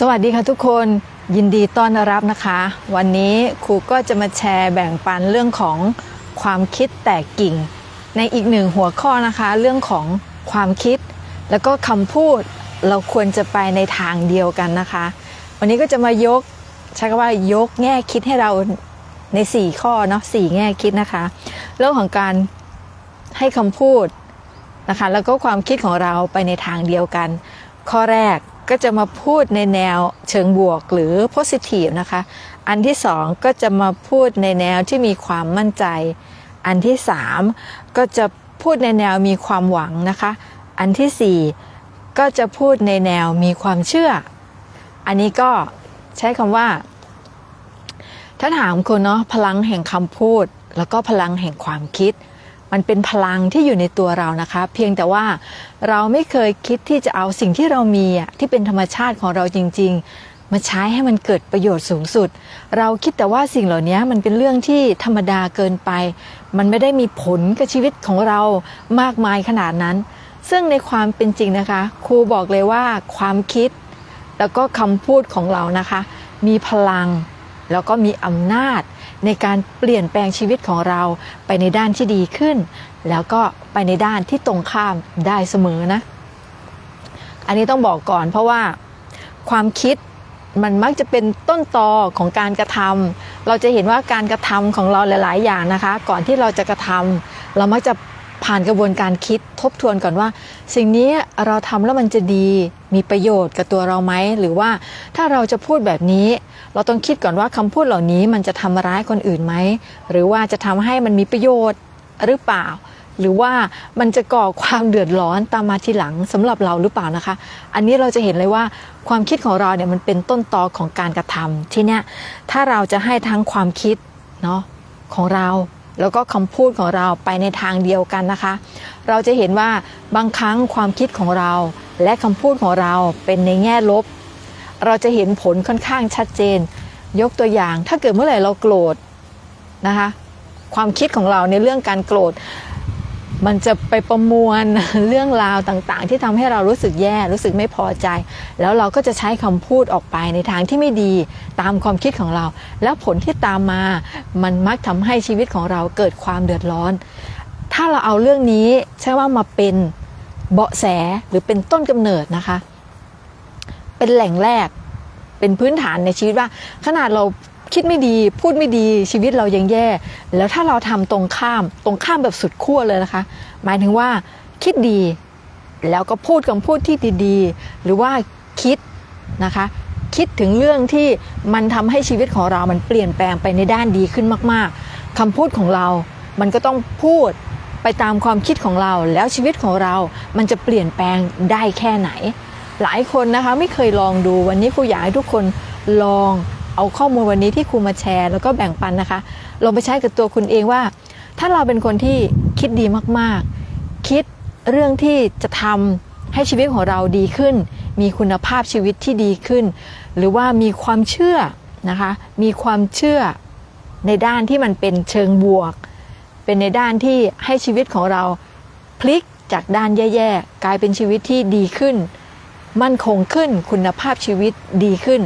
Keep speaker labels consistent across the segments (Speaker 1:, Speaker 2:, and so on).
Speaker 1: สวัสดีค่ะทุกคนยินดีต้อนรับนะคะ วันนี้ครูก็จะมาแชร์แบ่งปันเรื่องของความคิดแตกกิ่ง ในอีกหนึ่งหัวข้อนะคะ เรื่องของความคิด แล้วก็คำพูดเราควรจะไปในทางเดียวกันนะคะ วันนี้ก็จะมายกใช้คำว่ายกแง่คิดให้เราใน 4 ข้อเนาะสแง่คิดนะคะ เรื่องของการให้คำพูดนะคะ แล้วก็ความคิดของเราไปในทางเดียวกัน ข้อแรก ก็จะมาพูดในแนวเชิงบวกหรือ positive นะคะ อันที่สองก็จะมาพูดในแนวที่มีความมั่นใจ อันที่สามก็จะพูดในแนวมีความหวังนะคะ อันที่สี่ก็จะพูดในแนวมีความเชื่อ อันนี้ก็ใช้คำว่า ถ้าถามคุณเนาะพลังแห่งคำพูด แล้วก็พลังแห่งความคิด มันเป็นพลังที่อยู่ในตัวเรานะคะ เพียงแต่ว่าเราไม่เคยคิดที่จะเอาสิ่งที่เรามีที่เป็นธรรมชาติของเราจริง ๆ มาใช้ให้มันเกิดประโยชน์สูงสุด เราคิดแต่ว่าสิ่งเหล่านี้มันเป็นเรื่องที่ธรรมดาเกินไป มันไม่ได้มีผลกับชีวิตของเรามากมายขนาดนั้น ซึ่งในความเป็นจริงนะคะ ครูบอกเลยว่าความคิด แล้วก็คำพูดของเรานะคะ มีพลัง แล้วก็มีอำนาจ ในการเปลี่ยนแปลงชีวิตของเราไปในด้านที่ดีขึ้น แล้วก็ไปในด้านที่ตรงข้ามได้เสมอนะ อันนี้ต้องบอกก่อนเพราะว่าความคิดมันมักจะเป็นต้นตอของการกระทำเราจะเห็นว่าการกระทำของเราหลาย ๆ อย่างนะคะ ก่อนที่เราจะกระทำเรามักจะ ผ่านกระบวนการคิดทบทวนก่อนว่า สิ่งนี้เราทำแล้วมันจะดีมีประโยชน์กับตัวเราไหม หรือว่าถ้าเราจะพูดแบบนี้ เราต้องคิดก่อนว่าคำพูดเหล่านี้มันจะทำร้ายคนอื่นไหม หรือว่าจะทำให้มันมีประโยชน์หรือเปล่า หรือว่ามันจะก่อความเดือดร้อนตามมาทีหลังสำหรับเราหรือเปล่านะคะ อันนี้เราจะเห็นเลยว่าความคิดของเราเนี่ยมันเป็นต้นตอของการกระทำที่เนี้ยถ้าเราจะให้ทั้งความคิดเนาะของเรา แล้วก็คำพูดของเราไปในทางเดียวกันนะคะ เราจะเห็นว่าบางครั้งความคิดของเรา และคำพูดของเราเป็นในแง่ลบ เราจะเห็นผลค่อนข้างชัดเจน ยกตัวอย่าง ถ้าเกิดเมื่อไหร่เราโกรธนะคะ ความคิดของเราในเรื่องการโกรธ มันจะไปประมวลเรื่องราวต่างๆ ที่ทำให้เรารู้สึกแย่รู้สึกไม่พอใจ แล้วเราก็จะใช้คำพูดออกไปในทางที่ไม่ดีตามความคิดของเรา แล้วผลที่ตามมา มันมักทำให้ชีวิตของเราเกิดความเดือดร้อน ถ้าเราเอาเรื่องนี้ใช่ว่ามาเป็นเบาะแสหรือเป็นต้นกำเนิดนะคะ เป็นแหล่งแรกเป็นพื้นฐานในชีวิตว่า ขนาดเรา คิดไม่ดีพูดไม่ดีชีวิตเรายังแย่ แล้วถ้าเราทำตรงข้ามตรงข้ามแบบสุดขั้วเลยนะคะ หมายถึงว่าคิดดีแล้วก็พูดคำพูดที่ดีๆ หรือว่าคิดนะคะ คิดถึงเรื่องที่มันทำให้ชีวิตของเรามันเปลี่ยนแปลงไปในด้านดีขึ้นมากๆคำพูดของเรา มันก็ต้องพูดไปตามความคิดของเรา แล้วชีวิตของเรา มันจะเปลี่ยนแปลงได้แค่ไหน หลายคนนะคะไม่เคยลองดูวันนี้ครูอยากให้ทุกคนลอง เอาข้อมูลวันนี้ที่ครูมาแชร์ แล้วก็แบ่งปันนะคะ ลองไปใช้กับตัวคุณเองว่า ถ้าเราเป็นคนที่คิดดีมากๆ คิดเรื่องที่จะทำให้ชีวิตของเราดีขึ้น มีคุณภาพชีวิตที่ดีขึ้น หรือว่ามีความเชื่อนะคะ มีความเชื่อในด้านที่มันเป็นเชิงบวก เป็นในด้านที่ให้ชีวิตของเราพลิกจากด้านแย่ๆ กลายเป็นชีวิตที่ดีขึ้น มั่นคงขึ้น คุณภาพชีวิตดีขึ้น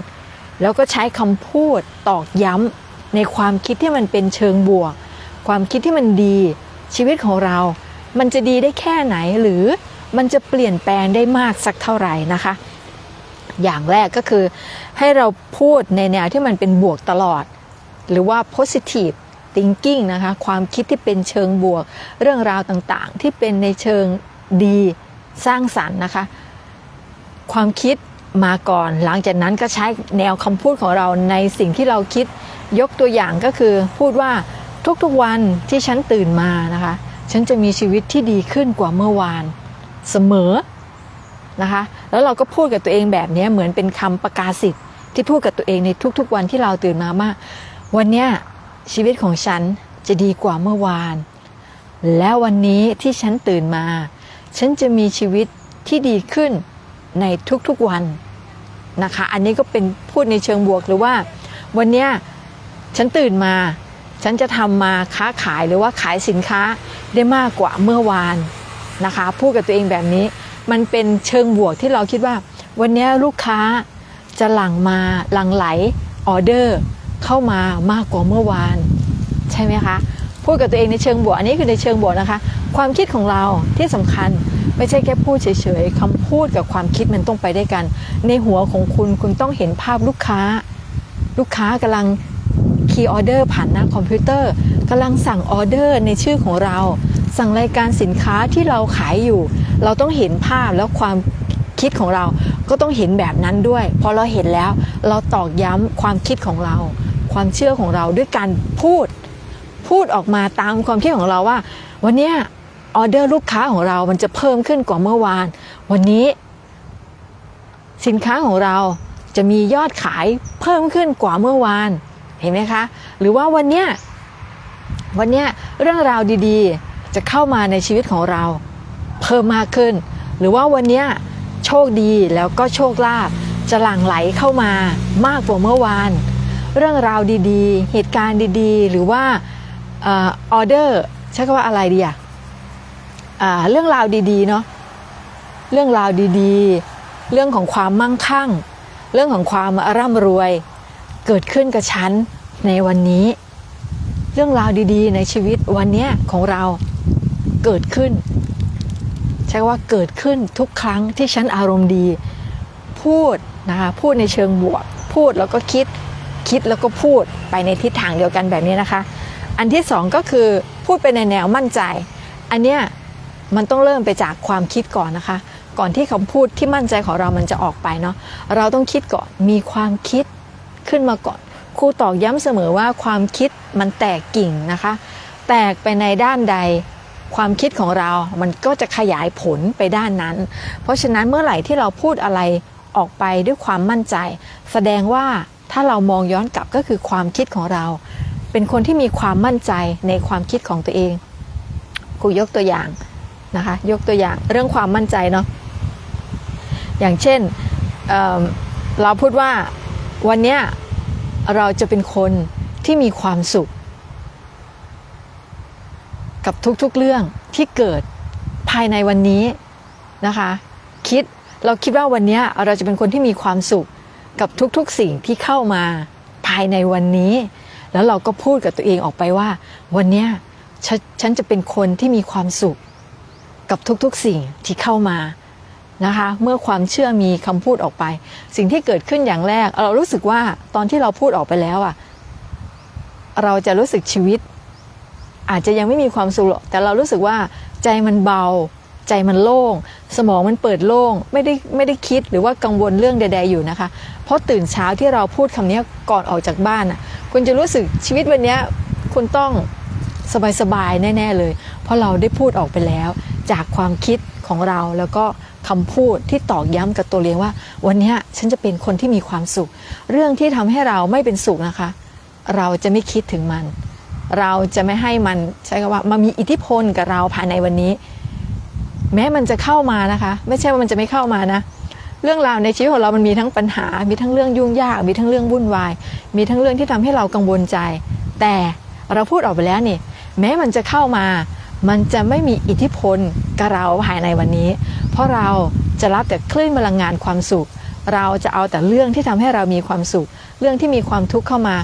Speaker 1: แล้วก็ใช้คำพูดตอกย้ำในความคิดที่มันเป็นเชิงบวก ความคิดที่มันดีชีวิตของเรา มันจะดีได้แค่ไหนหรือมันจะเปลี่ยนแปลงได้มากสักเท่าไหร่นะคะ อย่างแรกก็คือให้เราพูดในแนวที่มันเป็นบวกตลอด หรือว่า positive thinking นะคะความคิดที่เป็นเชิงบวก เรื่องราวต่างๆ ที่เป็นในเชิงดีสร้างสรรค์นะคะ ความคิด มาก่อน หลังจากนั้นก็ใช้แนวคำพูดของเราในสิ่งที่เราคิดยกตัวอย่างก็คือพูดว่าทุกๆวันที่ฉันตื่นมานะคะ ฉันจะมีชีวิตที่ดีขึ้นกว่าเมื่อวานเสมอนะคะ แล้วเราก็พูดกับตัวเองแบบนี้เหมือนเป็นคำประกาศสิทธิ์ที่พูดกับตัวเองในทุกๆวันที่เราตื่นมาว่าวันเนี้ยชีวิตของฉันจะดีกว่าเมื่อวาน แล้ววันนี้ที่ฉันตื่นมา ฉันจะมีชีวิตที่ดีขึ้น ในทุกๆวันนะคะ อันนี้ก็เป็นพูดในเชิงบวกหรือว่า วันเนี้ยฉันตื่นมา ฉันจะทำมาค้าขายหรือว่าขายสินค้าได้มากกว่าเมื่อวานนะคะ พูดกับตัวเองแบบนี้ มันเป็นเชิงบวกที่เราคิดว่า วันนี้ลูกค้าจะหลั่งมาหลั่งไหลออเดอร์เข้ามามากกว่าเมื่อวาน ใช่ไหมคะ พูดกับตัวเองในเชิงบวก อันนี้คือในเชิงบวกนะคะ ความคิดของเราที่สำคัญ ไม่ใช่แค่พูดเฉยๆคำพูดกับความคิดมันต้องไปได้วยกัน ในหัวของคุณคุณต้องเห็นภาพลูกค้า ลูกค้ากำลังคีย์ออเดอร์ผ่านหน้าคอมพิวเตอร์กำลังสั่งออเดอร์ในชื่อของเรา สั่งรายการสินค้าที่เราขายอยู่ เราต้องเห็นภาพแล้วความคิดของเราก็ต้องเห็นแบบนั้นด้วย พอเราเห็นแล้วเราตอกย้ำความคิดของเรา ความเชื่อของเราด้วยการพูด พูดออกมาตามความคิดของเราว่า วันเนี้ย ออเดอร์ลูกค้าของเรามันจะเพิ่มขึ้นกว่าเมื่อวาน วันนี้ สินค้าของเราจะมียอดขายเพิ่มขึ้นกว่าเมื่อวาน เห็นไหมคะ หรือว่าวันเนี้ยวันเนี้ยเรื่องราวดีๆ จะเข้ามาในชีวิตของเรา เพิ่มมากขึ้น หรือว่าวันเนี้ยโชคดีแล้วก็โชคลาภจะหลั่งไหลเข้ามามากกว่าเมื่อวาน เรื่องราวดีๆ เหตุการณ์ดีๆ หรือว่าออเดอร์ใช้คำว่าอะไรดีอะ เรื่องราวดีๆเนาะเรื่องราวดีๆ เรื่องของความมั่งคั่ง เรื่องของความร่ำรวย เกิดขึ้นกับฉันในวันนี้ เรื่องราวดีๆ ในชีวิตวันเนี้ยของเราเกิดขึ้น ใช้ว่าเกิดขึ้นทุกครั้งที่ฉันอารมณ์ดี พูดนะคะพูดในเชิงบวก พูดแล้วก็คิดคิดแล้วก็พูดไปในทิศทางเดียวกันแบบนี้นะคะ อันที่สองก็คือพูดไปในแนวมั่นใจ อันเนี้ย มันต้องเริ่มไปจากความคิดก่อนนะคะ ก่อนที่คำพูดที่มั่นใจของเรามันจะออกไปเนาะเราต้องคิดก่อนมีความคิดขึ้นมาก่อนครูตอกย้ำเสมอว่าความคิดมันแตกกิ่งนะคะ แตกไปในด้านใดความคิดของเรา มันก็จะขยายผลไปด้านนั้น เพราะฉะนั้นเมื่อไหร่ที่เราพูดอะไรออกไปด้วยความมั่นใจ แสดงว่าถ้าเรามองย้อนกลับก็คือความคิดของเรา เป็นคนที่มีความมั่นใจในความคิดของตัวเองครูยกตัวอย่าง นะคะ ยกตัวอย่างเรื่องความมั่นใจเนาะอย่างเช่นเเราพูดว่าวันนี้เราจะเป็นคนที่มีความสุข กับทุกๆเรื่องที่เกิดภายในวันนี้นะคะคิดเราคิดว่าวันนี้เราจะเป็นคนที่มีความสุขกับทุกๆสิ่งที่เข้ามาภายในวันนี้ แล้วเราก็พูดกับตัวเองออกไปว่า วันนี้ฉันจะเป็นคนที่มีความสุข กับทุกๆสิ่งที่เข้ามานะคะเมื่อความเชื่อมีคำพูดออกไป สิ่งที่เกิดขึ้นอย่างแรก เรารู้สึกว่าตอนที่เราพูดออกไปแล้วอะเราจะรู้สึกชีวิต อาจจะยังไม่มีความสุขหรอกแต่เรารู้สึกว่าใจมันเบา ใจมันโล่ง สมองมันเปิดโล่งไม่ได้ไม่ได้คิดหรือว่ากังวลเรื่องใด ๆอยู่นะคะ เพราะตื่นเช้าที่เราพูดคำนี้ก่อนออกจากบ้านอะคุณจะรู้สึกชีวิตวันนี้คุณต้อง สบายๆ แน่ ๆ เลย เพราะเราได้พูดออกไปแล้ว จากความคิดของเราแล้วก็คำพูดที่ตอกย้ำกับตัวเองว่า วันนี้ฉันจะเป็นคนที่มีความสุข เรื่องที่ทำให้เราไม่เป็นสุขนะคะ เราจะไม่คิดถึงมัน เราจะไม่ให้มันใช้คำว่ามามีอิทธิพลกับเราภายในวันนี้ แม้มันจะเข้ามานะคะ ไม่ใช่ว่ามันจะไม่เข้ามานะเรื่องราวในชีวิตของเรามันมีทั้งปัญหา มีทั้งเรื่องยุ่งยาก มีทั้งเรื่องวุ่นวาย มีทั้งเรื่องที่ทำให้เรากังวลใจ แต่เราพูดออกไปแล้วนี่ แม้มันจะเข้ามา มันจะไม่มีอิทธิพลกับเราภายในวันนี้ เพราะเราจะรับแต่คลื่นพลังงานความสุข เราจะเอาแต่เรื่องที่ทำให้เรามีความสุข เรื่องที่มีความทุกข์เข้ามา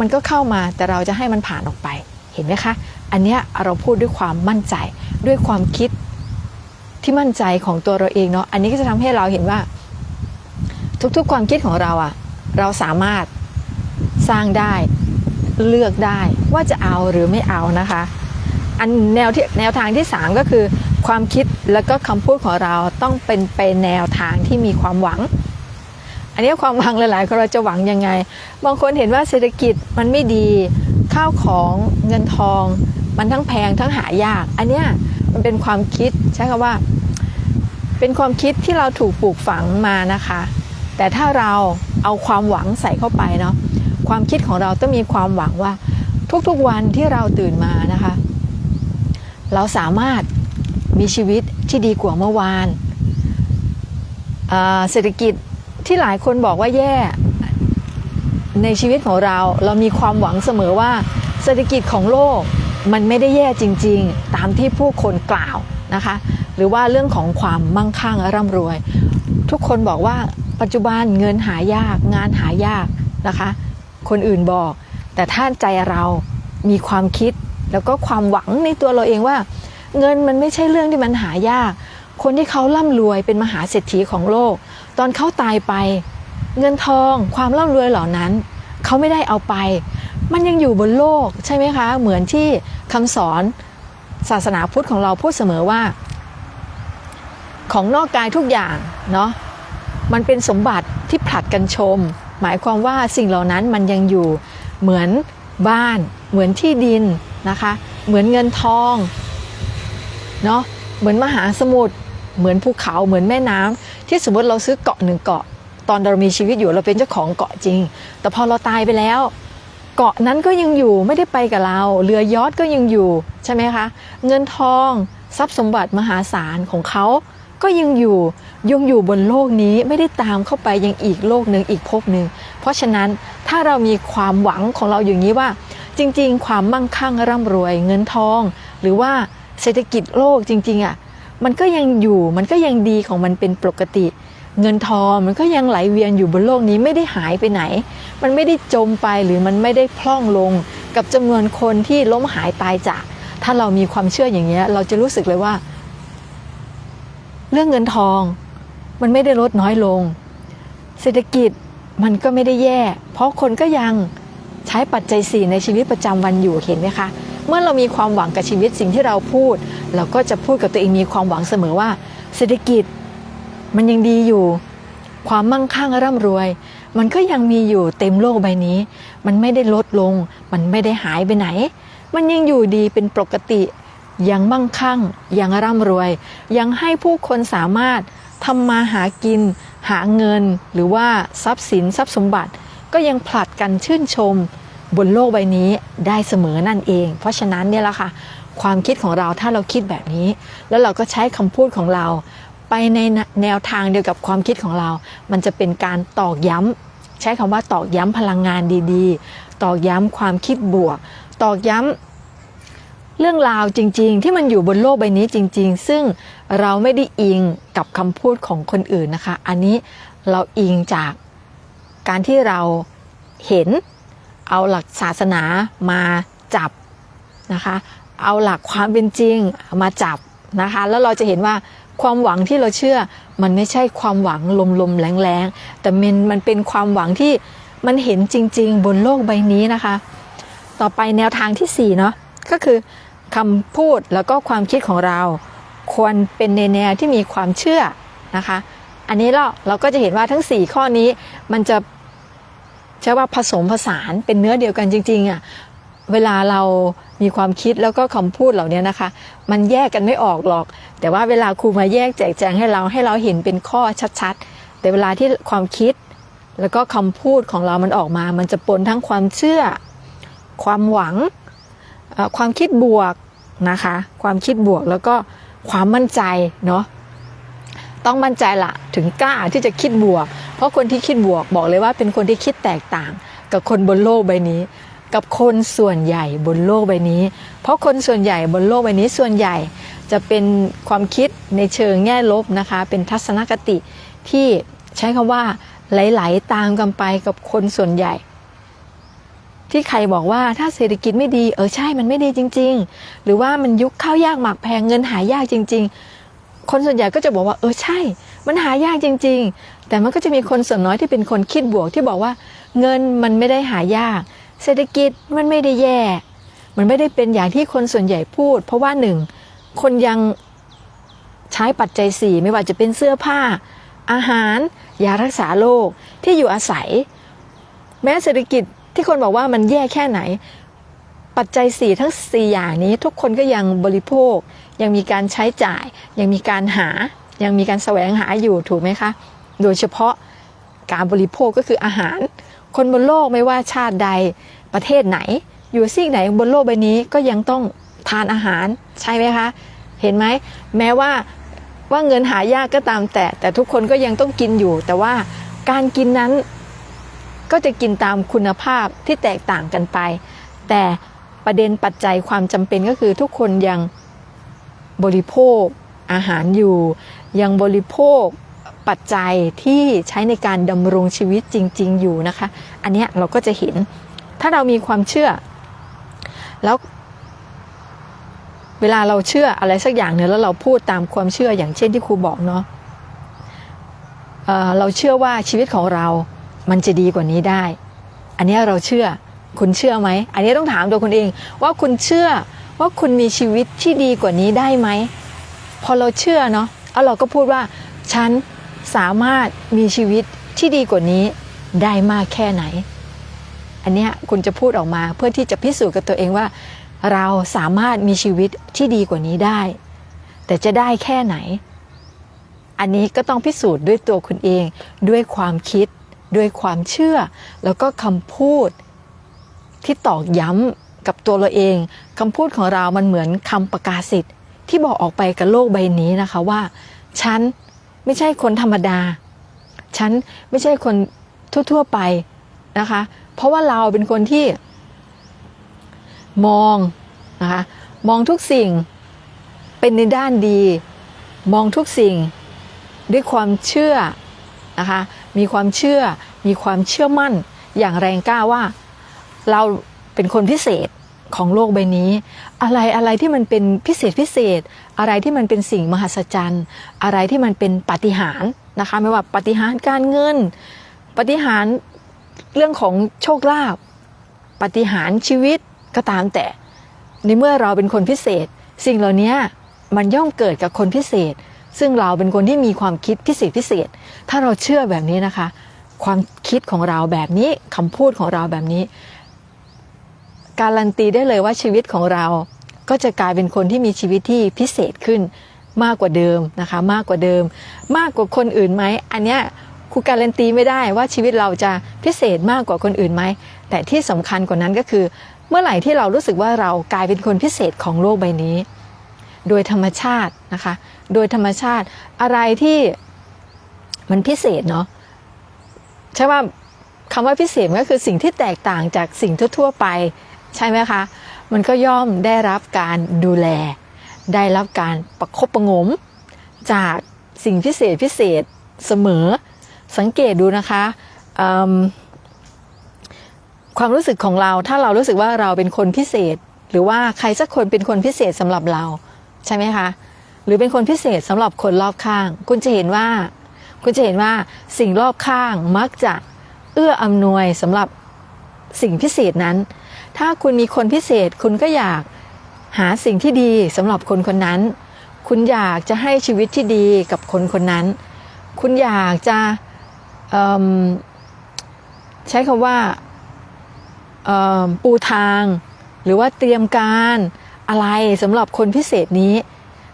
Speaker 1: มันก็เข้ามาแต่เราจะให้มันผ่านออกไป เห็นไหมคะ อันเนี้ยเราพูดด้วยความมั่นใจ ด้วยความคิดที่มั่นใจของตัวเราเองเนาะ อันนี้ก็จะทำให้เราเห็นว่า ทุกๆความคิดของเราอะเราสามารถสร้างได้ เลือกได้ว่าจะเอาหรือไม่เอานะคะ อันแนวที่แนวทางที่ 3 ก็คือ ความคิดแล้วก็คำพูดของเราต้องเป็นไปแนวทางที่มีความหวัง อันนี้ความหวังหลายๆคนเราจะหวังยังไง บางคนเห็นว่าเศรษฐกิจมันไม่ดีข้าวของเงินทอง มันทั้งแพงทั้งหายาก อันเนี้ยมันเป็นความคิดใช้คำว่า เป็นความคิดที่เราถูกปลูกฝังมานะคะ แต่ถ้าเราเอาความหวังใส่เข้าไปเนาะ ความคิดของเราต้องมีความหวังว่า ทุกๆวันที่เราตื่นมานะคะ เราสามารถมีชีวิตที่ดีกว่าเมื่อวานเศรษฐกิจที่หลายคนบอกว่าแย่ในชีวิตของเราเรามีความหวังเสมอว่า เศรษฐกิจของโลกมันไม่ได้แย่จริง ๆ ตามที่ผู้คนกล่าวนะคะ หรือว่าเรื่องของความมั่งคั่งร่ำรวย ทุกคนบอกว่าปปัจจุบันเงินหายากงานหายากนะคะ คนอื่นบอก แต่ถ้าใจเรามีความคิดแล้วก็ความหวังในตัวเราเองว่า เงินมันไม่ใช่เรื่องที่มันหายาก คนที่เขาร่ำรวยเป็นมหาเศรษฐีของโลก ตอนเขาตายไป เงินทองความร่ำรวยเหล่านั้น เขาไม่ได้เอาไป มันยังอยู่บนโลกใช่ไหมคะ เหมือนที่คำสอนศาสนาพุทธของเราพูดเสมอว่า ของนอกกายทุกอย่างเนาะมันเป็นสมบัติที่ผลัดกันชม หมายความว่าสิ่งเหล่านั้นมันยังอยู่เหมือนบ้าน เหมือนที่ดินนะคะ เหมือนเงินทองเนาะเหมือนมหาสมุทรเหมือนภูเขาเหมือนแม่น้ำที่สมมติเราซื้อเกาะหนึ่งเกาะ ตอนเรามีชีวิตอยู่เราเป็นเจ้าของเกาะจริง แต่พอเราตายไปแล้ว เกาะนั้นก็ยังอยู่ไม่ได้ไปกับเรา เรือยอทก็ยังอยู่ใช่ไหมคะเงินทองทรัพย์สมบัติมหาศาลของเขาก็ยังอยู่ ยังอยู่บนโลกนี้ไม่ได้ตามเข้าไปยังอีกโลกหนึ่งอีกภพหนึ่งเพราะฉะนั้นถ้าเรามีความหวังของเราอย่างนี้ว่า จริง ๆ ความมั่งคั่งร่ำรวยเงินทอง หรือว่าเศรษฐกิจโลกจริง ๆอะมันก็ยังอยู่มันก็ยังดีของมันเป็นปกติ เงินทองมันก็ยังไหลเวียนอยู่บนโลกนี้ไม่ได้หายไปไหน มันไม่ได้จมไปหรือมันไม่ได้พล่องลง กับจำนวนคนที่ล้มหายตายจาก ถ้าเรามีความเชื่ออย่างเงี้ยเราจะรู้สึกเลยว่า เรื่องเงินทอง มันไม่ได้ลดน้อยลง เศรษฐกิจมันก็ไม่ได้แย่ เพราะคนก็ยังใช้ปัจจัยสี่ในชีวิตประจำวันอยู่เห็นไหมคะ เมื่อเรามีความหวังกับชีวิตสิ่งที่เราพูด เราก็จะพูดกับตัวเองมีความหวังเสมอว่า เศรษฐกิจมันยังดีอยู่ ความมั่งคั่งร่ำรวย มันก็ยังมีอยู่เต็มโลกใบนี้ มันไม่ได้ลดลง มันไม่ได้หายไปไหน มันยังอยู่ดีเป็นปกติ ยังมั่งคั่ง ยังร่ำรวย ยังให้ผู้คนสามารถ ทำมาหากิน หาเงิน หรือว่าทรัพย์สินทรัพย์สมบัติ ก็ยังผลัดกันชื่นชม บนโลกใบนี้ได้เสมอนั่นเอง เพราะฉะนั้นเนี่ยแหละค่ะ ความคิดของเราถ้าเราคิดแบบนี้ แล้วเราก็ใช้คำพูดของเรา ไปในแนวทางเดียวกับความคิดของเรา มันจะเป็นการตอกย้ำใช้คำว่าตอกย้ำพลังงานดีๆ ตอกย้ำความคิดบวก ตอกย้ำ เรื่องราวจริง ๆ ที่มันอยู่บนโลกใบนี้จริง ๆ ซึ่งเราไม่ได้อิงกับคำพูดของคนอื่นนะคะ อันนี้เราอิงจากการที่เราเห็นเอาหลักศาสนามาจับนะคะ เอาหลักความเป็นจริงมาจับนะคะ แล้วเราจะเห็นว่าความหวังที่เราเชื่อมันไม่ใช่ความหวังลมๆแรงๆแต่มันมันเป็นความหวังที่มันเห็นจริง ๆ บนโลกใบนี้นะคะ ต่อไปแนวทางที่4เนาะก็คือ คำพูดแล้วก็ความคิดของเรา ควรเป็นในแนวที่มีความเชื่อนะคะ อันนี้เราเราก็จะเห็นว่าทั้ง 4 ข้อนี้มันจะใช่ว่าผสมผสานเป็นเนื้อเดียวกันจริงๆอะ่ะเวลาเรามีความคิดแล้วก็คำพูดเหล่านี้นะคะ มันแยกกันไม่ออกหรอก แต่ว่าเวลาครูมาแยกแจกแจงให้เราให้เราเห็นเป็นข้อชัดๆ แต่เวลาที่ความคิดแล้วก็คำพูดของเรามันออกมา มันจะปนทั้งความเชื่อ ความหวัง ความคิดบวก นะคะ ความคิดบวกแล้วก็ความมั่นใจเนาะต้องมั่นใจละถึงกล้าที่จะคิดบวก เพราะคนที่คิดบวกบอกเลยว่าเป็นคนที่คิดแตกต่าง กับคนบนโลกใบนี้ กับคนส่วนใหญ่บนโลกใบนี้ เพราะคนส่วนใหญ่บนโลกใบนี้ส่วนใหญ่จะเป็นความคิดในเชิงแง่ลบนะคะ เป็นทัศนคติที่ใช้คำว่าไหลๆตามกันไปกับคนส่วนใหญ่ ที่ใครบอกว่าถ้าเศรษฐกิจไม่ดีเออใช่มันไม่ดีจริง ๆ หรือว่ามันยุคข้าวยากหมากแพงเงินหายากจริง ๆ คนส่วนใหญ่ก็จะบอกว่าเออใช่ มันหายากจริง ๆ แต่มันก็จะมีคนส่วนน้อยที่เป็นคนคิดบวกที่บอกว่า เงินมันไม่ได้หายาก เศรษฐกิจมันไม่ได้แย่ มันไม่ได้เป็นอย่างที่คนส่วนใหญ่พูด เพราะว่าหนึ่งคนยังใช้ปัจจัยสี่ไม่ว่าจะเป็นเสื้อผ้า อาหารยารักษาโรคที่อยู่อาศัย แม้เศรษฐกิจ ที่คนบอกว่ามันแย่แค่ไหน ปัจจัยสี่ทั้งสี่อย่างนี้ ทุกคนก็ยังบริโภค ยังมีการใช้จ่าย ยังมีการหา ยังมีการแสวงหาอยู่ถูกไหมคะ โดยเฉพาะการบริโภคก็คืออาหาร คนบนโลกไม่ว่าชาติใดประเทศไหน อยู่ซีกไหนบนโลกใบนี้ก็ยังต้องทานอาหารใช่ไหมคะ เห็นไหมแม้ว่าว่าเงินหายากก็ตามแต่ แต่ทุกคนก็ยังต้องกินอยู่ แต่ว่าการกินนั้น ก็จะกินตามคุณภาพที่แตกต่างกันไป แต่ประเด็นปัจจัยความจำเป็นก็คือทุกคนยังบริโภคอาหารอยู่ ยังบริโภคปัจจัยที่ใช้ในการดำรงชีวิตจริง ๆ อยู่นะคะ อันนี้เราก็จะเห็น ถ้าเรามีความเชื่อ แล้วเวลาเราเชื่ออะไรสักอย่างเนี่ยแล้วเราพูดตามความเชื่ออย่างเช่นที่ครูบอกเนาะเเราเชื่อว่าชีวิตของเรา มันจะดีกว่านี้ได้ อันนี้เราเชื่อ คุณเชื่อไหม อันนี้ต้องถามตัวคุณเอง ว่าคุณเชื่อว่าคุณมีชีวิตที่ดีกว่านี้ได้ไหม พอเราเชื่อเนาะแล้วเราก็พูดว่า ฉันสามารถมีชีวิตที่ดีกว่านี้ได้มากแค่ไหน อันเนี้ยคุณจะพูดออกมาเพื่อที่จะพิสูจน์กับตัวเองว่า เราสามารถมีชีวิตที่ดีกว่านี้ได้ แต่จะได้แค่ไหน อันนี้ก็ต้องพิสูจน์ด้วยตัวคุณเองด้วยความคิด ด้วยความเชื่อ แล้วก็คำพูดที่ตอกย้ำกับตัวเราเองคำพูดของเรามันเหมือนคำประกาศสิทธิ์ที่บอกออกไปกับโลกใบนี้นะคะว่า ฉันไม่ใช่คนธรรมดา ฉันไม่ใช่คนทั่ว ๆไปนะคะ เพราะว่าเราเป็นคนที่ มองนะคะมองทุกสิ่งเป็นในด้านดี มองทุกสิ่งด้วยความเชื่อนะคะ มีความเชื่อ มีความเชื่อมั่นอย่างแรงกล้าว่าเราเป็นคนพิเศษของโลกใบนี้ อะไรอะไรที่มันเป็นพิเศษพิเศษ อะไรที่มันเป็นสิ่งมหัศจรรย์ อะไรที่มันเป็นปาฏิหารย์นะคะไม่ว่าปาฏิหารย์การเงินปาฏิหารย์เรื่องของโชคลาภปาฏิหารย์ชีวิตก็ตามแต่ในเมื่อเราเป็นคนพิเศษ สิ่งเหล่านี้มันย่อมเกิดกับคนพิเศษ ซึ่งเราเป็นคนที่มีความคิดพิเศษพิเศษ ถ้าเราเชื่อแบบนี้นะคะ ความคิดของเราแบบนี้คำพูดของเราแบบนี้ การันตีได้เลยว่าชีวิตของเราก็จะกลายเป็นคนที่มีชีวิตที่พิเศษขึ้นมากกว่าเดิมนะคะ มากกว่าเดิม มากกว่าคนอื่นไหมอันเนี้ยครูการันตีไม่ได้ว่าชีวิตเราจะพิเศษมากกว่าคนอื่นไหมแต่ที่สำคัญกว่านั้นก็คือ เมื่อไหร่ที่เรารู้สึกว่าเรากลายเป็นคนพิเศษของโลกใบนี้ โดยธรรมชาตินะคะ โดยธรรมชาติอะไรที่มันพิเศษเนาะใช่ว่าคำว่าพิเศษก็คือสิ่งที่แตกต่างจากสิ่งทั่ว ๆ ไป ใช่ไหมคะ มันก็ย่อมได้รับการดูแล ได้รับการประคบประงม จากสิ่งพิเศษพิเศษเสมอ สังเกตดูนะคะความรู้สึกของเราถ้าเรารู้สึกว่าเราเป็นคนพิเศษ หรือว่าใครสักคนเป็นคนพิเศษสำหรับเรา ใช่ไหมคะ หรือเป็นคนพิเศษสำหรับคนรอบข้าง คุณจะเห็นว่า คุณจะเห็นว่าสิ่งรอบข้างมักจะเอื้ออำนวยสำหรับสิ่งพิเศษนั้น ถ้าคุณมีคนพิเศษคุณก็อยากหาสิ่งที่ดีสำหรับคนคนนั้น คุณอยากจะให้ชีวิตที่ดีกับคนคนนั้น คุณอยากจะใช้คำว่าปูทาง หรือว่าเตรียมการอะไรสำหรับคนพิเศษนี้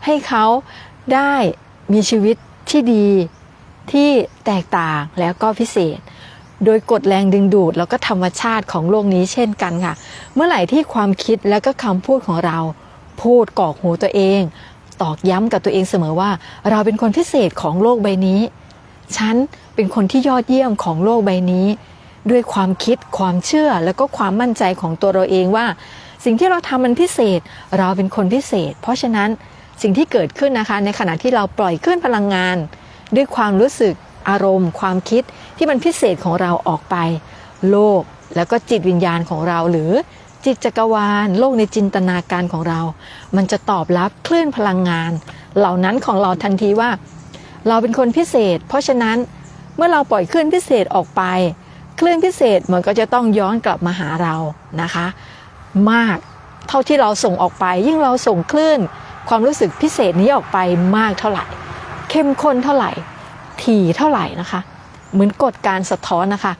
Speaker 1: ให้เขาได้มีชีวิตที่ดีที่แตกต่างแล้วก็พิเศษ โดยกฎแรงดึงดูดแล้วก็ธรรมชาติของโลกนี้เช่นกันค่ะ เมื่อไหร่ที่ความคิดแล้วก็คำพูดของเรา พูดกอกหูตัวเอง ตอกย้ำกับตัวเองเสมอว่า เราเป็นคนพิเศษของโลกใบนี้ ฉันเป็นคนที่ยอดเยี่ยมของโลกใบนี้ ด้วยความคิดความเชื่อแล้วก็ความมั่นใจของตัวเราเองว่า สิ่งที่เราทำมันพิเศษ เราเป็นคนพิเศษ เพราะฉะนั้น สิ่งที่เกิดขึ้นนะคะ ในขณะที่เราปล่อยขึ้นพลังงาน ด้วยความรู้สึกอารมณ์ ความคิดที่มันพิเศษของเราออกไป โลกแล้วก็จิตวิญญาณของเราหรือจิตจักรวาล โลกในจินตนาการของเรา มันจะตอบรับคลื่นพลังงาน เหล่านั้นของเราทันทีว่า เราเป็นคนพิเศษ เพราะฉะนั้นเมื่อเราปล่อยคลื่นพิเศษออกไป คลื่นพิเศษมันก็จะต้องย้อนกลับมาหาเรานะคะ มากเท่าที่เราส่งออกไป ยิ่งเราส่งคลื่น ความรู้สึกพิเศษนี้ออกไปมากเท่าไหร่ เข้มข้นเท่าไหร่ ถี่เท่าไหร่นะคะ เหมือนกฎการสะท้อนนะคะ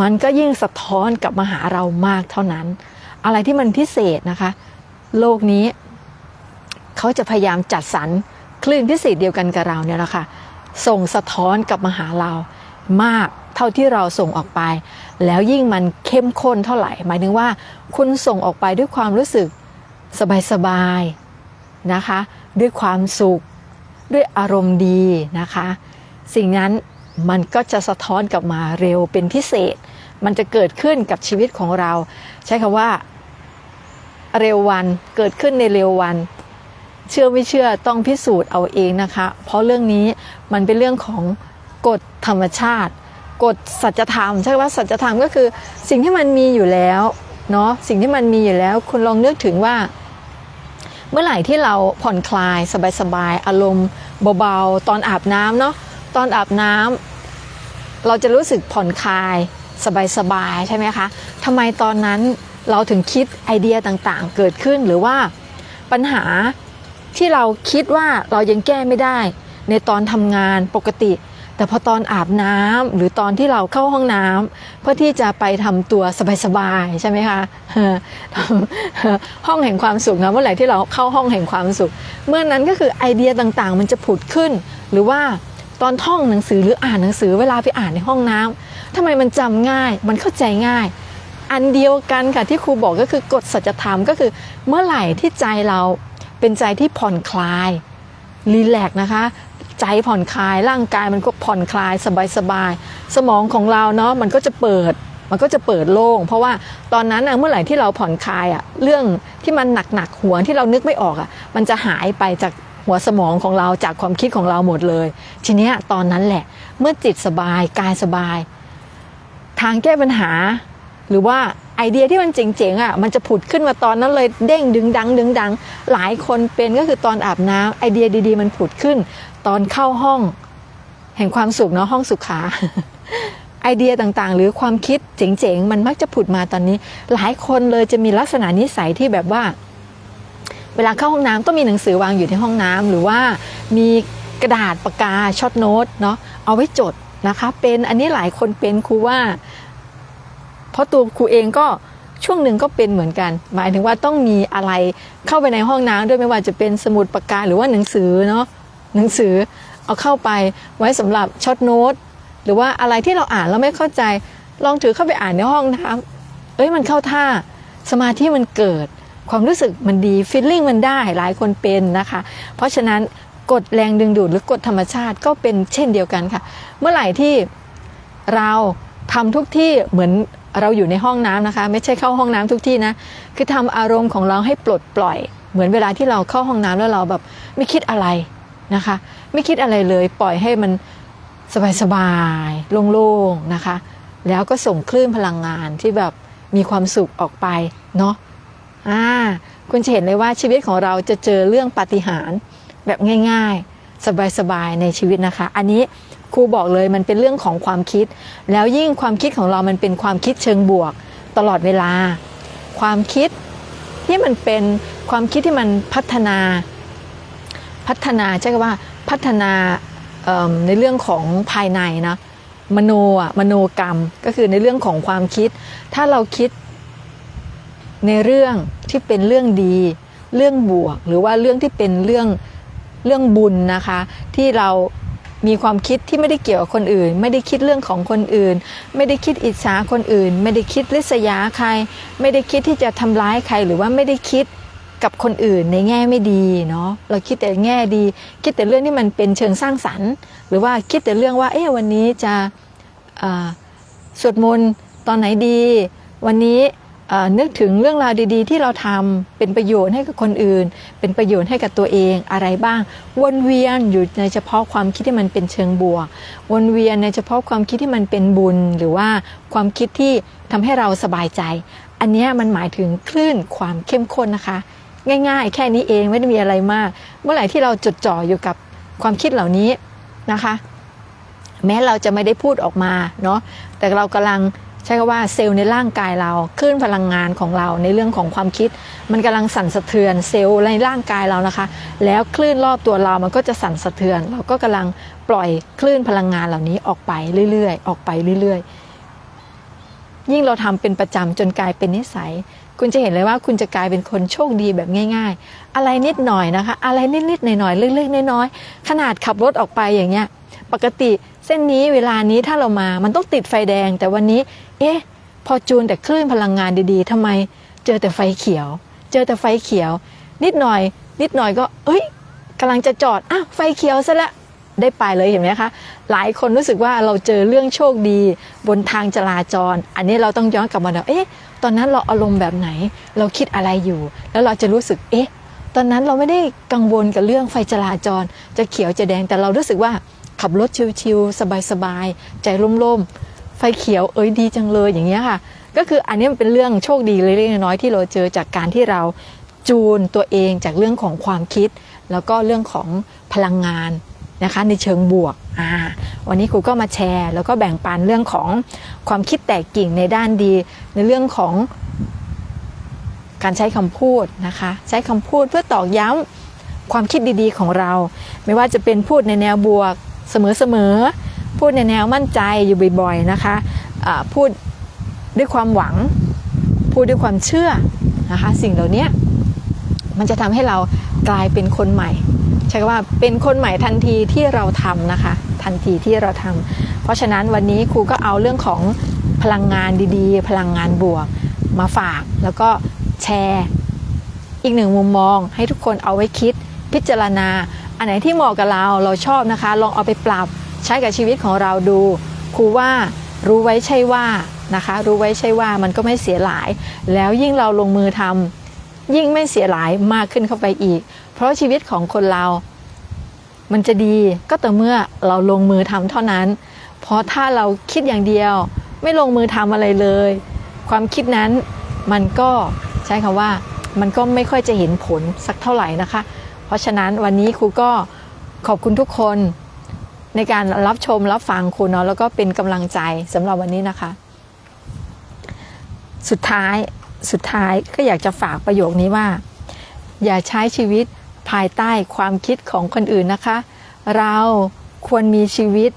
Speaker 1: มันก็ยิ่งสะท้อนกลับมาหาเรามากเท่านั้น อะไรที่มันพิเศษนะคะ โลกนี้ เขาจะพยายามจัดสรรคลื่นพิเศษเดียวกันกับเราเนี่ยแหละค่ะส่งสะท้อนกลับมาหาเรามากเท่าที่เราส่งออกไป แล้วยิ่งมันเข้มข้นเท่าไหร่ หมายถึงว่า คุณส่งออกไปด้วยความรู้สึกสบายๆ นะคะ ด้วยความสุข ด้วยอารมณ์ดีนะคะ สิ่งนั้นมันก็จะสะท้อนกลับมาเร็วเป็นพิเศษ มันจะเกิดขึ้นกับชีวิตของเรา ใช้คำว่า เร็ววันเกิดขึ้นในเร็ววัน เชื่อไม่เชื่อต้องพิสูจน์เอาเองนะคะ เพราะเรื่องนี้มันเป็นเรื่องของกฎธรรมชาติกฎสัจธรรมใช่ว่าสัจธรรมก็คือสิ่งที่มันมีอยู่แล้วเนาะสิ่งที่มันมีอยู่แล้ว คุณลองนึกถึงว่า เมื่อไหร่ที่เราผ่อนคลายสบายๆอารมณ์เบาๆตอนอาบน้ำเนาะตอนอาบน้ำเราจะรู้สึกผ่อนคลายสบายๆใช่ไหมคะทำไมตอนนั้นเราถึงคิดไอเดียต่างๆ เกิดขึ้นหรือว่าปัญหาที่เราคิดว่าเรายังแก้ไม่ได้ ในตอนทำงานปกติ แต่พอตอนอาบน้ำหรือตอนที่เราเข้าห้องน้ำเพื่อที่จะไปทำตัวสบายๆใช่ไหมคะห้องแห่งความสุขนะเมื่อไหร่ที่เราเข้าห้องแห่งความสุข เมื่อนั้นก็คือไอเดียต่างๆ มันจะผุดขึ้น หรือว่าตอนท่องหนังสือหรืออ่านหนังสือเวลาไปอ่านในห้องน้ำทำไมมันจำง่าย มันเข้าใจง่าย อันเดียวกันค่ะที่ครูบอกก็คือกฎสัจธรรมก็คือ เมื่อไหร่ที่ใจเราเป็นใจที่ผ่อนคลายรีแลกนะคะ ใจผ่อนคลายร่างกายมันก็ผ่อนคลายสบายๆสมองของเราเนาะมันก็จะเปิดมันก็จะเปิดโล่ง เพราะว่าตอนนั้นนะเมื่อไหร่ที่เราผ่อนคลายอะเรื่องที่มันหนักๆหัวที่เรานึกไม่ออกอะมันจะหายไปจากหัวสมองของเราจากความคิดของเราหมดเลย ทีเนี้ยตอนนั้นแหละ เมื่อจิตสบายกายสบาย ทางแก้ปัญหา หรือว่าไอเดียที่มันเจ๋งๆอะมันจะผุดขึ้นมาตอนนั้นเลยเด้งดึงดังดึงดังหลายคนเป็นก็คือตอนอาบน้ำไอเดียดีๆ มันผุดขึ้น ตอนเข้าห้อง แห่งความสุขเนาะห้องสุขาไอเดียต่างๆ หรือความคิดเจ๋งๆ มันมักจะผุดมาตอนนี้ หลายคนเลยจะมีลักษณะนิสัยที่แบบว่า เวลาเข้าห้องน้ำต้องมีหนังสือวางอยู่ที่ห้องน้ำหรือว่ามีกระดาษปากกาช็อตโน้ตเนาะเอาไว้จดนะคะ เป็นอันนี้หลายคนเป็นครูว่า เพราะตัวครูเองก็ช่วงหนึ่งก็เป็นเหมือนกัน หมายถึงว่าต้องมีอะไรเข้าไปในห้องน้ำด้วยไม่ว่าจะเป็นสมุดปากกาหรือว่าหนังสือเนาะ หนังสือเอาเข้าไปไว้สำหรับช็อตโน้ตหรือว่าอะไรที่เราอ่านแล้วไม่เข้าใจ ลองถือเข้าไปอ่านในห้องนะคะเอ้ยมันเข้าท่าสมาธิมันเกิด ความรู้สึกมันดีฟีลลิ่งมันได้หลายคนเป็นนะคะ เพราะฉะนั้นกฎแรงดึงดูดหรือกฎธรรมชาติก็เป็นเช่นเดียวกันค่ะ เมื่อไหร่ที่เราทำทุกที่เหมือนเราอยู่ในห้องน้ำนะคะ ไม่ใช่เข้าห้องน้ำทุกที่นะคือทำอารมณ์ของเราให้ปลดปล่อย เหมือนเวลาที่เราเข้าห้องน้ำแล้วเราแบบไม่คิดอะไร นะคะ ไม่คิดอะไรเลยปล่อยให้มันสบายๆโล่งๆนะคะ แล้วก็ส่งคลื่นพลังงานที่แบบมีความสุขออกไปเนาะอ่าคุณจะเห็นเลยว่าชีวิตของเราจะเจอเรื่องปาฏิหาริย์แบบง่าย ๆ สบายๆในชีวิตนะคะ อันนี้ครูบอกเลยมันเป็นเรื่องของความคิด แล้วยิ่งความคิดของเรามันเป็นความคิดเชิงบวกตลอดเวลา ความคิดที่มันเป็นความคิดที่มันพัฒนา พัฒนาใช่ไหมว่าพัฒนาในเรื่องของภายในนะมโนอะมโนกรรมก็คือในเรื่องของความคิด ถ้าเราคิดในเรื่องที่เป็นเรื่องดี เรื่องบวก หรือว่าเรื่องที่เป็นเรื่องเรื่องบุญนะคะ ที่เรามีความคิดที่ไม่ได้เกี่ยวกับคนอื่น ไม่ได้คิดเรื่องของคนอื่น ไม่ได้คิดอิจฉาคนอื่น ไม่ได้คิดริษยาใคร ไม่ได้คิดที่จะทำร้ายใครหรือว่าไม่ได้คิด กับคนอื่นในแง่ไม่ดีเนาะเราคิดแต่แง่ดี คิดแต่เรื่องที่มันเป็นเชิงสร้างสรรค์ หรือว่าคิดแต่เรื่องว่า เอ๊ะวันนี้จะสวดมนต์ตอนไหนดี วันนี้นึกถึงเรื่องราวดีๆ ที่เราทำเป็นประโยชน์ให้กับคนอื่น เป็นประโยชน์ให้กับตัวเองอะไรบ้าง วนเวียนอยู่ในเฉพาะความคิดที่มันเป็นเชิงบวก วนเวียนในเฉพาะความคิดที่มันเป็นบุญ หรือว่าความคิดที่ทำให้เราสบายใจ อันนี้มันหมายถึงคลื่นความเข้มข้นนะคะ ง่าย ๆ แค่นี้เองไม่ได้มีอะไรมาก เมื่อไหร่ที่เราจดจ่ออยู่กับความคิดเหล่านี้นะคะ แม้เราจะไม่ได้พูดออกมาเนาะแต่เรากำลังใช้คำว่าเซลล์ในร่างกายเราคลื่นพลังงานของเราในเรื่องของความคิด มันกำลังสั่นสะเทือนเซลล์ในร่างกายเรานะคะ แล้วคลื่นรอบตัวเรามันก็จะสั่นสะเทือน เราก็กำลังปล่อยคลื่นพลังงานเหล่านี้ออกไปเรื่อยๆ ออกไปเรื่อยๆ ยิ่งเราทำเป็นประจำจนกลายเป็นนิสัย คุณจะเห็นเลยว่าคุณจะกลายเป็นคนโชคดีแบบง่าย ๆ อะไรนิดหน่อยนะคะ อะไรนิดๆหน่อยๆเล็กๆน้อยๆขนาดขับรถออกไปอย่างเงี้ย ปกติเส้นนี้เวลานี้ถ้าเรามามันต้องติดไฟแดง แต่วันนี้ เอ๊ะ พอจูนแต่คลื่นพลังงานดีๆทำไมเจอแต่ไฟเขียว เจอแต่ไฟเขียว นิดหน่อย นิดหน่อยก็ เอ้ยกำลังจะจอดอ้าวไฟเขียวซะละได้ไปเลยเห็นไหมคะ หลายคนรู้สึกว่าเราเจอเรื่องโชคดี บนทางจราจร อันนี้เราต้องย้อนกลับมาดูเอ๊ะตอนนั้นเราอารมณ์แบบไหน เราคิดอะไรอยู่ แล้วเราจะรู้สึกเอ๊ะ ตอนนั้นเราไม่ได้กังวลกับเรื่องไฟจราจร จะเขียวจะแดงแต่เรารู้สึกว่าขับรถชิวๆสบายๆใจร่มๆไฟเขียวเอ้ยดีจังเลยอย่างเงี้ยค่ะ ก็คืออันนี้มันเป็นเรื่องโชคดีเล็กๆน้อยๆที่เราเจอจากการที่เราจูนตัวเองจากเรื่องของความคิด แล้วก็เรื่องของพลังงานนะคะในเชิงบวก อ่าวันนี้ครูก็มาแชร์ แล้วก็แบ่งปันเรื่องของความคิดแตกกิ่งในด้านดี ในเรื่องของการใช้คำพูดนะคะ ใช้คำพูดเพื่อตอกย้ำความคิดดีๆของเรา ไม่ว่าจะเป็นพูดในแนวบวกเสมอๆพูดในแนวมั่นใจอยู่บ่อยๆนะคะอ่าพูดด้วยความหวัง พูดด้วยความเชื่อนะคะ สิ่งเหล่านี้มันจะทำให้เรากลายเป็นคนใหม่ ใช่ว่าเป็นคนใหม่ทันทีที่เราทำนะคะ ทันทีที่เราทำเพราะฉะนั้นวันนี้ครูก็เอาเรื่องของพลังงานดีๆ พลังงานบวก มาฝากแล้วก็แชร์อีกหนึ่งมุมมองให้ทุกคนเอาไว้คิดพิจารณา อันไหนที่เหมาะกับเราเราชอบนะคะ ลองเอาไปปรับใช้กับชีวิตของเราดูครูว่ารู้ไว้ใช่ว่านะคะ รู้ไว้ใช่ว่ามันก็ไม่เสียหลาย แล้วยิ่งเราลงมือทำยิ่งไม่เสียหลายมากขึ้นเข้าไปอีก เพราะชีวิตของคนเรา มันจะดีก็ต่อเมื่อเราลงมือทำเท่านั้น เพราะถ้าเราคิดอย่างเดียว ไม่ลงมือทำอะไรเลย ความคิดนั้นมันก็ใช้คำว่ามันก็ไม่ค่อยจะเห็นผลสักเท่าไหร่นะคะ เพราะฉะนั้นวันนี้ครูก็ขอบคุณทุกคนในการรับชมรับฟังครูเนาะแล้วก็เป็นกำลังใจสำหรับวันนี้นะคะ สุดท้ายสุดท้ายก็อยากจะฝากประโยคนี้ว่า อย่าใช้ชีวิต ภายใต้ความคิดของคนอื่นนะคะ เราควรมีชีวิต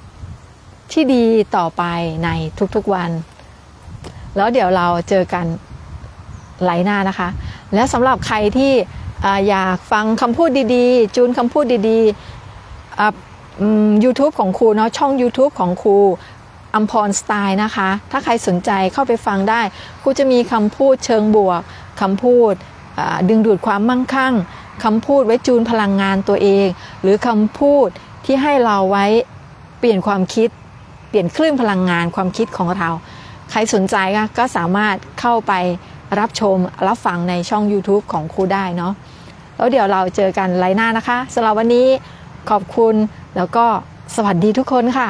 Speaker 1: ที่ดีต่อไปในทุกๆวัน แล้วเดี๋ยวเราเจอกันไหลหน้านะคะ และสำหรับใครที่อยากฟังคำพูดดีๆ จูนคำพูดดีๆ YouTube ของครูเนาะช่อง YouTube ของครูอัมพรสไตล์นะคะ ถ้าใครสนใจเข้าไปฟังได้ครูจะมีคำพูดเชิงบวกคำพูดดึงดูดความมั่งคั่ง คำพูดไว้จูนพลังงานตัวเอง หรือคำพูดที่ให้เราไว้เปลี่ยนความคิด เปลี่ยนคลื่นพลังงานความคิดของเรา ใครสนใจก็สามารถเข้าไปรับชมรับฟังในช่อง YouTube ของครูได้เนาะแล้วเดี๋ยวเราเจอกันไลน์หน้านะคะสำหรับวันนี้ขอบคุณแล้วก็สวัสดีทุกคนค่ะ